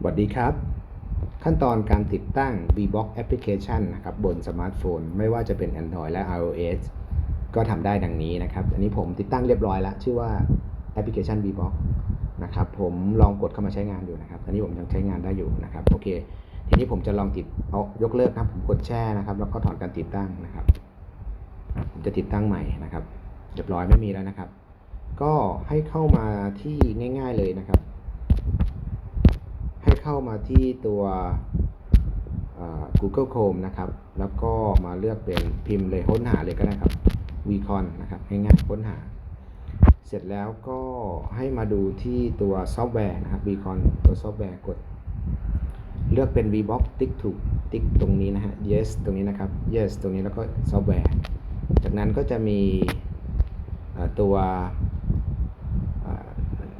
สวัสดีครับ ขั้นตอนการติดตั้ง VBox Application นะครับบนสมาร์ทโฟน ไม่ว่าจะเป็น Android และ iOS ก็ทำได้ดังนี้นะครับ อันนี้ผมติดตั้งเรียบร้อยแล้ว ชื่อว่าแอปพลิเคชัน VBox นะครับผมลองกดเข้ามาใช้งานอยู่นะครับ อันนี้ผมยังใช้งานได้อยู่นะครับโอเคทีนี้ผมจะลองติดเอายกเลิกนะครับผมกดแช่นะครับ แล้วก็ถอนการติดตั้งนะครับ ผมจะติดตั้งใหม่นะครับ เรียบร้อยไม่มีแล้วนะครับ ก็ให้เข้ามาที่ง่าย ๆเลยนะครับ เข้ามาที่ตัว Google Chrome นะครับ แล้วก็มาเลือกเป็นพิมพ์เลยค้นหาเลยก็ได้ครับ Vcon นะครับง่ายๆค้นหา เสร็จแล้วก็ให้มาดูที่ตัวซอฟต์แวร์นะครับ Vcon ตัวซอฟต์แวร์กด เลือกเป็น VBox ติ๊กถูกติ๊กตรงนี้นะฮะ yes ตรงนี้นะครับ yes ตรงนี้แล้วก็ซอฟต์แวร์ จากนั้นก็จะมีตัว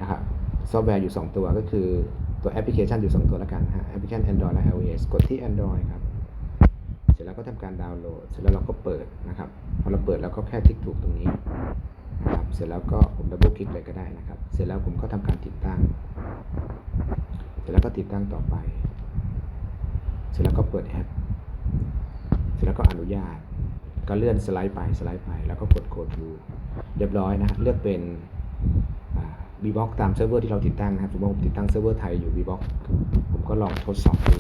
นะครับซอฟต์แวร์อยู่ 2 ตัวก็คือ ตัวแอปพลิเคชันอยู่ 2 ตัวแล้วกันฮะแอปพลิเคชัน Android และ iOS กดที่ Android ครับ เสร็จแล้วก็ทำการดาวน์โหลด เสร็จแล้วเราก็เปิดนะครับ พอเราเปิดแล้วก็แค่คลิกถูกตรงนี้นะครับเสร็จแล้วก็ผมดับเบิลคลิกเลยก็ได้นะครับ เสร็จแล้วผมก็ทำการติดตั้ง เสร็จแล้วก็ติดตั้งต่อไป เสร็จแล้วก็เปิดแอป เสร็จแล้วก็อนุญาต ก็เลื่อนสไลด์ไปสไลด์ไป แล้วก็กดโค้ดดู เรียบร้อยนะ เลือกเป็น บีบ็อกตามเซิร์ฟเวอร์ที่เราติดตั้งนะครับสมมติผมติดตั้งเซิร์ฟเวอร์ไทยอยู่บีบ็อกผมก็ลองทดสอบดู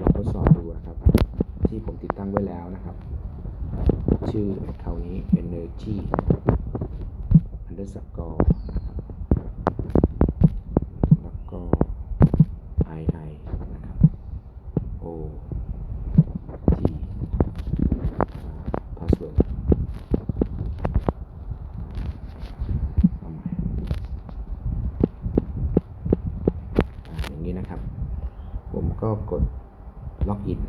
ลองทดสอบดูนะครับ ที่ผมติดตั้งไว้แล้วนะครับ ชื่อแเขานี้ energy underscore นะครับแล้วก็ i i นะครับ o t พาสเวิร์ดเอาใหม่อ่าอย่างนี้นะครับ ผม ก็กดล็อกอิน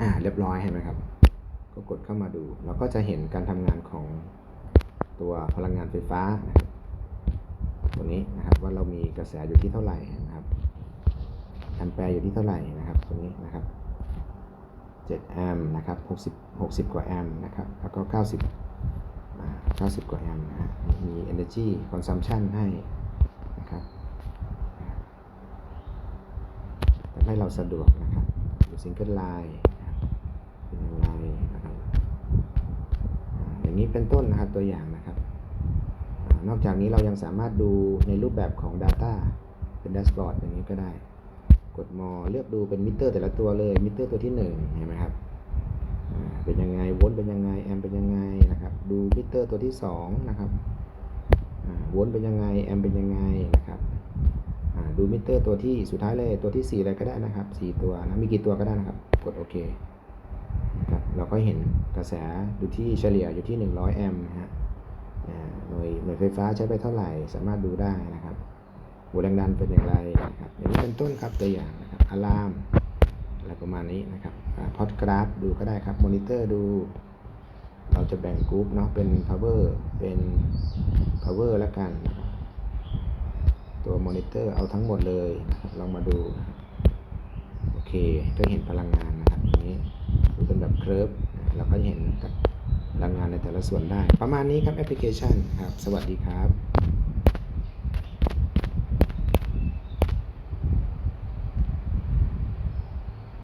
อ่า เรียบร้อยเห็นไหมครับ ก็กดเข้ามาดู เราก็จะเห็นการทำงานของตัวพลังงานไฟฟ้านะครับตัวนี้นะครับว่าเรามีกระแสอยู่ที่เท่าไหร่นะครับแอมแปร์อยู่ที่เท่าไหร่นะครับตรงนี้นะครับ7แอมป์นะครับ60 60 กว่าแอมป์นะครับ แล้วก็ 9090 กว่าแอมป์นะฮะมี energy consumption ให้นะครับทำ ให้เราสะดวกนะครับดู single line นะครับเป็นอย่างไรนะครับอย่างนี้เป็นต้นนะครับตัวอย่างนะครับอนอกจากนี้เรายังสามารถดูในรูปแบบของ Data เป็นแดชบอร์ดอย่างนี้ก็ได้ กดมอเลือกดูเป็นมิเตอร์แต่ละตัวเลยมิเตอร์ตัวที่1เห็นไหมครับเป็นยังไงวลต์เป็นยังไงแอมเป็นยังไงนะครับ ดูมิเตอร์ตัวที่2นะครับวลต์เป็นยังไงแอมเป็นยังไง ดูมิเตอร์ตัวที่สุดท้ายเลยตัวที่ 4 เลยก็ได้นะครับ 4 ตัวนะมีกี่ตัวก็ได้นะครับ กดโอเคนะครับเราก็เห็นกระแสอยู่ที่เฉลี่ยอยู่ที่ 100 แอมป์นะฮะอ่าหน่วยหน่วยไฟฟ้าใช้ไปเท่าไหร่ สามารถดูได้นะครับหัวแรงดันเป็นอย่างไรนะครับอย่างนี้เป็นต้นครับตัวอย่างนะครับอะลามอะไรประมาณนี้นะครับพอดกราฟดูก็ได้ครับมอนิเตอร์ดู เราจะแบ่งกรุ๊ปเนาะเป็น power เป็น power แล้วกันนะครับ ตัวมอนิเตอร์เอาทั้งหมดเลยนะครับลองมาดู โอเคก็เห็นพลังงานนะครับอย่างนี้ดูเป็นแบบเคลิร์ฟเราก็เห็นกับพลังงานในแต่ละส่วนได้ ประมาณนี้ครับแอปพลิเคชันครับ สวัสดีครับ